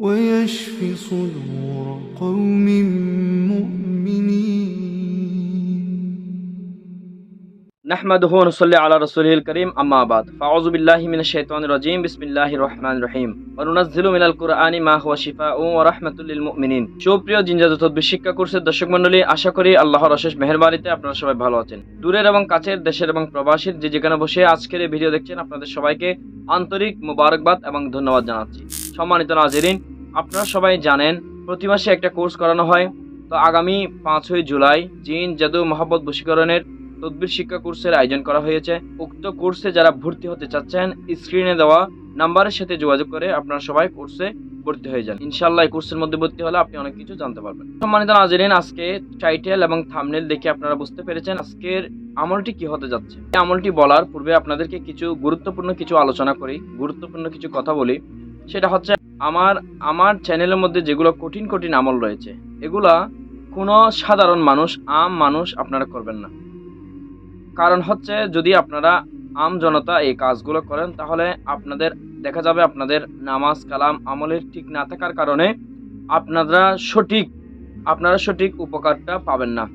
ويشف صدور قوم مؤمنين নাহমাদুহু ওয়া নুসাল্লি আলা রাসূলিল কারীম আম্মা বাদ ফাউযু বিল্লাহি মিনাশ শাইতানির রাজীম বিসমিল্লাহির রহমানির রহিম ওয়া নুনাজ্জিলু মিনাল কুরআনি মা হুয়া শিফাউন ওয়া রাহমাতুল লিল মুমিনিন সুপ্রিয় জিনজাত তদবির শিক্ষা কোর্সের দর্শক মণ্ডলী আশা করি আল্লাহর অশেষ মেহেরবানিতে আপনারা সবাই ভালো আছেন দূরের এবং কাছের দেশের এবং প্রবাসীর যে যেখানে বসে আজকের এই ভিডিও দেখছেন আপনাদের সবাইকে আন্তরিক মোবারকবাদ এবং ধন্যবাদ জানাচ্ছি সম্মানিত নাজেরিন আপনারা সবাই জানেন, প্রতি মাসে একটা কোর্স করানো হয়। তো আগামী পাঁচই জুলাই জিন জাদু মহাব্বত বশীকরণের তদবির শিক্ষা কোর্সের আয়োজন করা হয়েছে। উক্ত কোর্সে যারা ভর্তি হতে চাচ্ছেন, স্ক্রিনে দেওয়া নাম্বারের সাথে যোগাযোগ করে আপনারা সবাই কোর্সে ভর্তি হয়ে যান। ইনশাল্লাহ এই কোর্সের মধ্যে ভর্তি হলে আপনি অনেক কিছু জানতে পারবেন। সম্মানিত নাজরিন, আজকে টাইটেল এবং থামনেল দেখে আপনারা বুঝতে পেরেছেন আজকের আমলটি কি হতে যাচ্ছে। এই আমলটি বলার পূর্বে আপনাদেরকে কিছু গুরুত্বপূর্ণ কিছু আলোচনা করি, গুরুত্বপূর্ণ কিছু কথা বলি। সেটা হচ্ছে আমার আমার চ্যানেলের মধ্যে যেগুলো কঠিন কঠিন আমল রয়েছে, এগুলা কোনো সাধারণ মানুষ, আম মানুষ আপনারা করবেন না। কারণ হচ্ছে যদি আপনারা আম জনতা এই কাজগুলো করেন, তাহলে আপনাদের, দেখা যাবে আপনাদের নামাজ, কালাম, আমলের ঠিক না থাকার কারণে আপনারা সঠিক আপনারা সঠিক উপকারটা পাবেন না,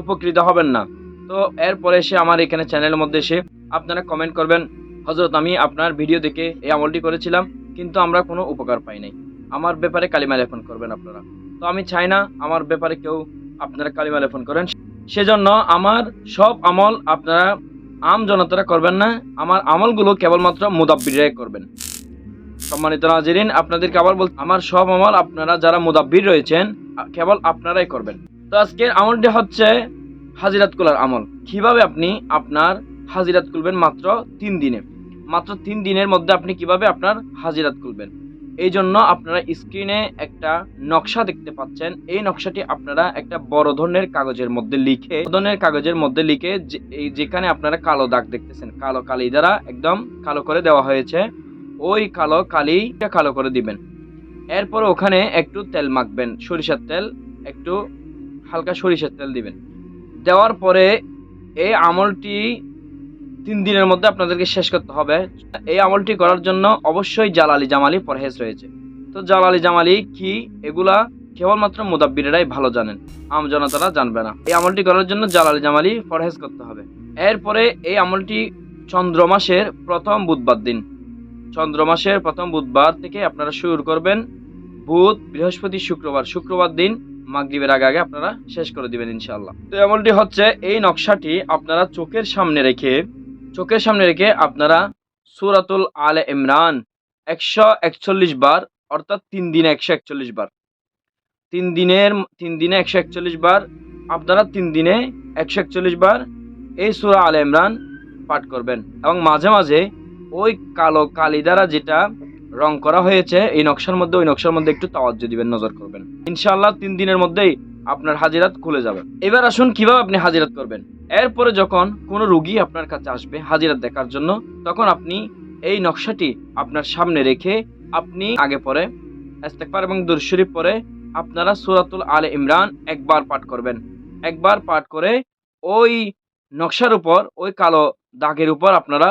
উপকৃত হবেন না। তো এরপরে এসে আমার এখানে চ্যানেলের মধ্যে এসে আপনারা কমেন্ট করবেন হজরত আমি আপনার ভিডিও দেখে এই আমলটি করেছিলাম। কিন্তু আমরা কোনো উপকার পাই নাই। আমার ব্যাপারে কালিমা লেখন করবেন আপনারা। তো আমি চাই না আমার ব্যাপারে কেউ আপনারা কালিমা লেখন করেন। সেজন্য আমার সব আমল আপনারা আম জনতারা করবেন না। আমার আমলগুলো কেবলমাত্র মুদাব্বিরাই করবেন। সম্মানিত নাজরিন, আপনাদেরকে আবার বল আমার সব আমল আপনারা যারা মুদাব্বির রয়েছেন, কেবল আপনারাই করবেন। তো আজকের আমলটি হচ্ছে হাজিরাত কুলার আমল। কীভাবে আপনি আপনার হাজিরাত খুলবেন মাত্র তিন দিনে? মাত্র তিন দিনের মধ্যে আপনি কীভাবে আপনার হাজিরাত খুলবেন। এই জন্য আপনারা স্ক্রিনে একটা নকশা দেখতে পাচ্ছেন। এই নকশাটি আপনারা একটা বড় ধরনের কাগজের মধ্যে লিখে ধরনের কাগজের মধ্যে লিখে এই যেখানে আপনারা কালো দাগ দেখতেছেন, কালো কালি দ্বারা একদম কালো করে দেওয়া হয়েছে, ওই কালো কালিটা কালো করে দিবেন। এরপর ওখানে একটু তেল মাখবেন, সরিষার তেল, একটু হালকা সরিষার তেল দিবেন। দেওয়ার পরে এই আমলটি তিন দিনের মধ্যে আপনাদেরকে শেষ করতে হবে। এই আমলটি করার জন্য অবশ্যই জালালি জামালি পরহেজ রয়েছে। তো জালালি জামালি কি? এগুলা কেবলমাত্র মুদাব্বিরেরাই ভালো জানেন। আম জনতারা জানবে না। এই আমলটি করার জন্য জালালি জামালি পরহেজ করতে হবে। এরপরে এই আমলটি চন্দ্র মাসের প্রথম বুধবার দিন। চন্দ্র মাসের প্রথম বুধবার থেকে আপনারা শুরু করবেন বুধ, বৃহস্পতি, শুক্রবার। শুক্রবার দিন মাগরিবের আগে আগে আপনারা শেষ করে দিবেন ইনশাআল্লাহ। তো আমলটি হচ্ছে, এই নকশাটি আপনারা চোখের সামনে রেখে চোখের সামনে রেখে আপনারা সুরাতুল আলে ইমরান একশো একচল্লিশ বার, অর্থাৎ তিন দিনে একশো একচল্লিশ বার। তিন দিনের, তিন দিনে একশো একচল্লিশ বার, আপনারা তিন দিনে একশো একচল্লিশ বার এই সুরা আলে ইমরান পাঠ করবেন। এবং মাঝে মাঝে ওই কালো কালি দ্বারা যেটা রং করা হয়েছে, এই নকশার মধ্যে, ওই নকশার মধ্যে একটু তাওয়াজ্জু দিবেন, নজর করবেন। ইনশাআল্লাহ তিন দিনের মধ্যেই আপনার হাজিরাত খুলে যাবে। এবার আসুন, কীভাবে আপনি হাজিরাত করবেন? এরপরে যখন কোনো রুগী আপনার কাছে আসবে হাজিরাত দেখার জন্য, তখন আপনি এই নকশাটি আপনার সামনে রেখে আপনি আগে পরে ইস্তেগফার এবং দুরূদ শরীফ পরে আপনারা সূরাতুল আলে ইমরান একবার পাঠ করবেন। একবার পাঠ করে ওই নকশার উপর, ওই কালো দাগের উপর আপনারা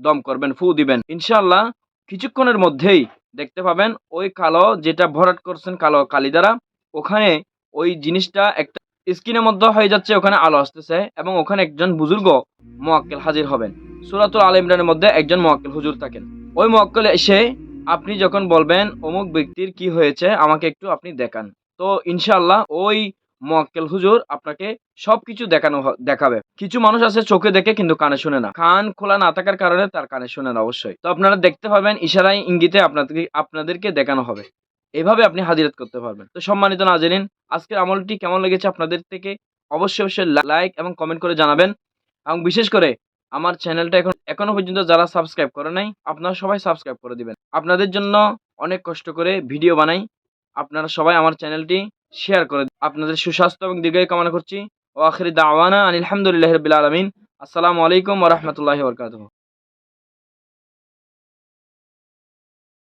দম করবেন, ফু দিবেন। ইনশাআল্লাহ কিছুক্ষণের মধ্যেই দেখতে পাবেন ওই কালো যেটা ভরাট করছেন কালো কালি দ্বারা, ওখানে ওই জিনিসটা একটা স্ক্রিনের মধ্যে হয়ে যাচ্ছে, ওখানে আলো আসতেছে এবং ওখানে একজন বুজুর্গ মোয়াক্কেল হাজির হবেন। সুরাতুল আল ইমরানের মধ্যে একজন মোয়াক্কেল হুজুর থাকেন। ওই মোয়াক্কেল এসে আপনি যখন বলবেন অমুক ব্যক্তির কি হয়েছে, আমাকে একটু আপনি দেখান। তো ইনশাআল্লাহ ওই মোয়াক্কেল হুজুর আপনাকে সবকিছু দেখানো দেখাবে। কিছু মানুষ আছে চোখে দেখে কিন্তু কানে শুনে না। কান খোলা না থাকার কারণে তার কানে শুনে না অবশ্যই। তো আপনারা দেখতে পাবেন, ইশারায় ইঙ্গিতে আপনাদেরকে আপনাদেরকে দেখানো হবে। এভাবে আপনি হাজিরাত করতে পারবেন। তো সম্মানিত না জেনেন আজকের আমলটি কেমন লেগেছে আপনাদের থেকে অবশ্যই অবশ্যই লাইক এবং কমেন্ট করে জানাবেন। এবং বিশেষ করে আমার চ্যানেলটা এখন, এখনও পর্যন্ত যারা সাবস্ক্রাইব করে নাই, আপনারা সবাই সাবস্ক্রাইব করে দিবেন। আপনাদের জন্য অনেক কষ্ট করে ভিডিও বানাই। আপনারা সবাই আমার চ্যানেলটি শেয়ার করে। আপনাদের সুস্বাস্থ্য এবং দীর্ঘায়ু কামনা করছি। ও আখরি দাওয়ানা আলহামদুলিল্লাহ হামদুলিল্লাহ রবিল আলমিন। আসসালামু আলাইকুম ওরহমতুল্লাহ বরকাতহ।